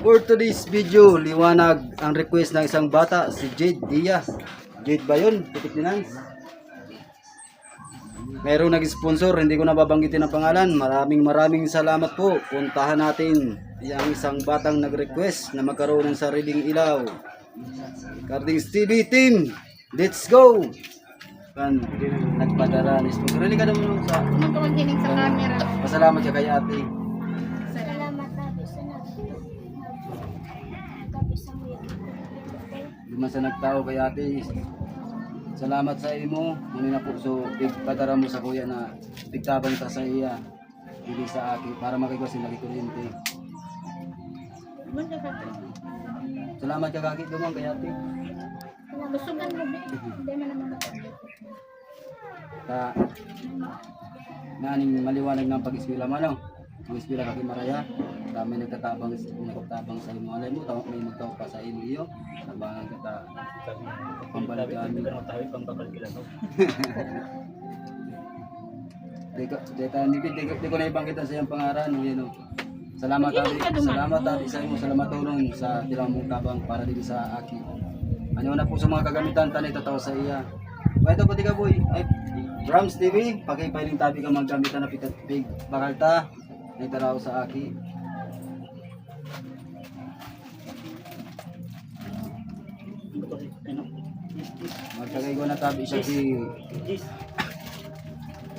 For today's video, liwanag ang request ng isang bata, si Jade Diaz. Jade ba yun? Pitik ni Nance. Mayroong nag-sponsor, hindi ko na babanggitin ang pangalan. Maraming maraming salamat po. Puntahan natin yung isang batang nag-request na magkaroon ng sariling ilaw. Cardings TV team, let's go! Kan, nagpadara ni sponsor. Rili ka naman sa... Ka magdinig sa camera? Pasalamat ka kay ate. Lima sa nagtao kay ate. Salamat sa imo. Muna na po so mo sa kuya na tigtabang ta sa iya. Hindi sa akin para makikwa sila to. Salamat ka kaki dumang kay ate. Gustugan mo ba? Hindi man naman. Ta naning maliwanag ng pag-eskwela mo no. Mag-eskwela ka kay Maraya. Kami nagtatabang nagtatabang sa imo. Alay mo tawo may magtaw pa sa imo iyo. Tabangan ka ta pambalagaan mo. Di ko, di ko, di, ko- di, ko- di ko na ibanggitan sa iyong pangaran, know. Salamat tadi, salamat tadi sa imo, salamat tulong sa tilang mong tabang para din sa aki. Ano na po sa mga kagamitan tanay tataw sa iya. Ba ito pati ka boy. Ay, Rams TV, pakipailing tabi ka maggamitan na pitat big bakalta. Ay taraw sa aki. Magkagay ko na tabi siya si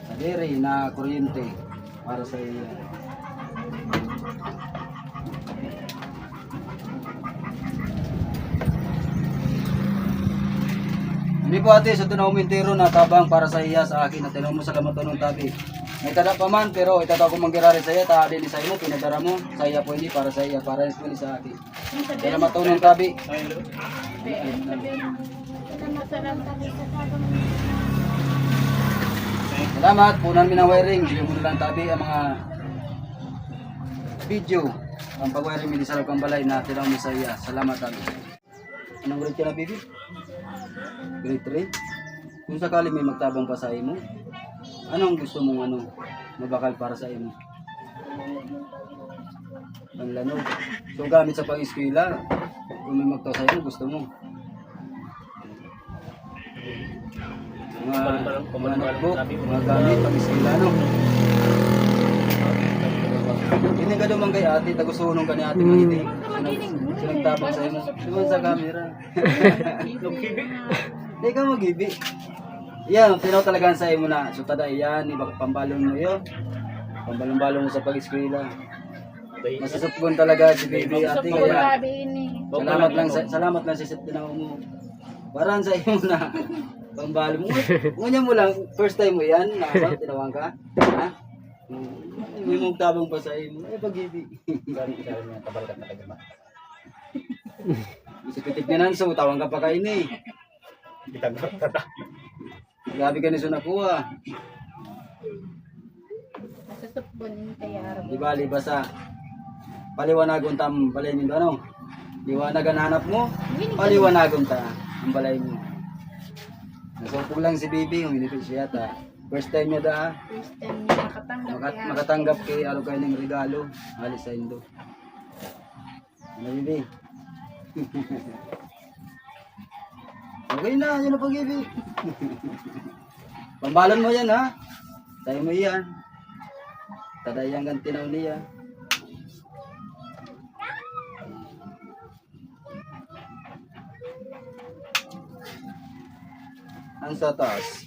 sa dere na kuryente para sa iya. Hindi po ate, sa tunaw mintero na tabang para sa iya sa akin na tinaw mo sa lamaton ng tabi. May tada pa man, pero itataw ko manggirari sa iya, ta din sa imo, pinadara mo, sa iya po hindi, para sa iya, para rin po sa akin. Kaya lamaton ng tabi. Salamat, sa punan min ang wiring, hindi mo lang tabi ang mga video. Ang pag-wiring mi sa loob balay na tinaw mo sa iya. Salamat tabi. Anong grade ka na, baby? Grade 3? Kung sakali may magtabang pa sa imo, anong gusto mong ano, mabakal para sa imo? Ang lanog. So gamit sa pang-eskwela, kung may magtaw sa imo, gusto mo. Mga, mga notebook, mga gamit, pang-eskwela, no? Hindi ka naman kay ate, tagusunong ka ni ate mga hindi. Sinagtabang sa imo. Suman sa camera. Hindi ka mag-ibi. Yan, tinaw talaga sa imo na. So tada yan, iba pambalong mo yun. Pambalong-balong mo sa pag-eskwela. Masasupgon talaga si baby ate kaya Grabe ini. salamat lang sa salamat lang sa tinaw mo. Parang sa imo na pambalo mo. Ngunya mo lang first time mo yan na ano, tinawang ka. Ha? May mong tabang pa sa imo. Eh pag-ibi. Sa pitik na nanso, tawang ka pa kain eh. Grabe ka ni sa nakuha. Nasusupon yung tayaro. Di ba, basta paliwanagon tam balay mo ano? Liwanagan hanap mo, paliwanagon ta ang balay mo. Nasupog lang si Bibi, huminipit siya ta. First time niya da? First time niya makatanggap. Makat makatanggap kay ano kayo ng regalo. Alis sa Indo. Ano Bibi? okay na, yun na pag-ibig. Pambalan mo yan ha. Tayo mo yan. Tadayang ganti na niya. Ang sa taas,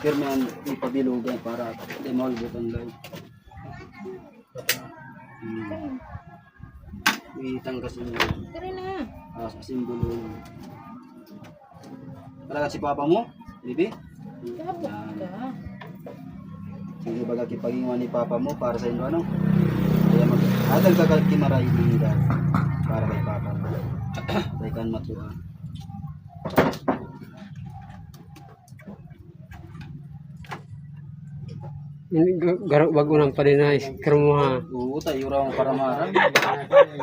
pirmi ang ipabilugan para di maulbot ang live. Hmm. Itang kasi Tara na. ah, sa simbolo. Talaga si papa mo? Bibi? Kabok ka. Sige baga kipagingawa ni papa mo para sa inyo ano? Kaya mag adal ka kay kimaray ng para kay papa mo. Kay kan matuwa. Garang wag unang pa din na iskrumuha. Oo, tayo raw ang paramarang.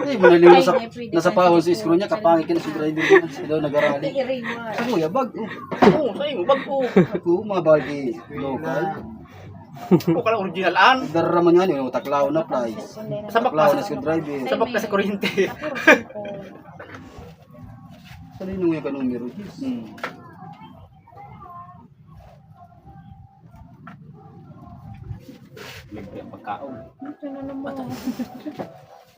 Eh, binali mo sa, nasa pahon sa screw niya, kapangit ka na si driver niya. Sila daw nag-arali. Iriwa. Sa kuya, bag. Oh. Oo, sa'yo, bag ko. Ako, mga bagi local. O kala original an. Dara man yan, yung taklaw na price. Sabak na na screwdriver. sabak na sa kuryente. Saan yun yung ka numero? Yes. Hmm. Pagkaon. Ito na naman.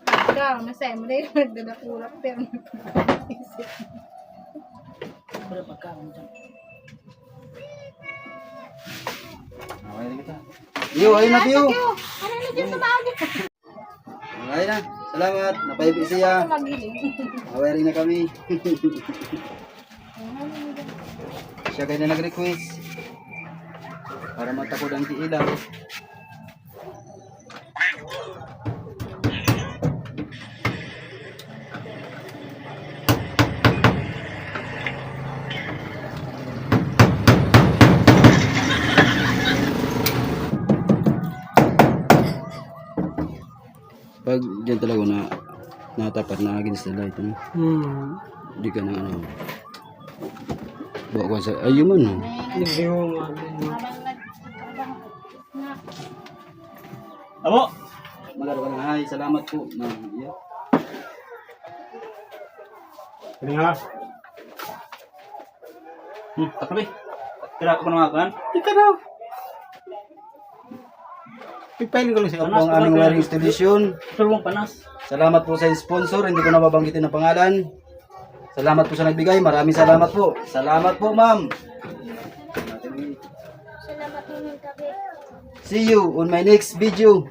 Ikaw, masaya mo rin nagdadakulak pero nagpapag-isip. Libre ang pagkaon dyan. Okay na kita. Yo, ayun na Pio. Ano na dyan sa bagay? Okay na. Salamat. Napaipi siya. Aware na kami. siya kayo na nag-request. Para matakod ang ilaw. Pag diyan talaga na natapat na against the light, ano? Hmm. Di ka na ano. Bawa ko sa ayun man. oh. Hindi mo. Amo! Malaro ka na. Hi, salamat po. Na, yeah. Pwede nga. Hmm, takabi. Tira ko pa naman kan. Ika na. Pipailin ko lang po ang aming wiring installation. Mong panas. Salamat po sa sponsor. Hindi ko na babanggitin ang pangalan. Salamat po sa nagbigay. Maraming salamat po. Salamat po, ma'am. See you on my next video.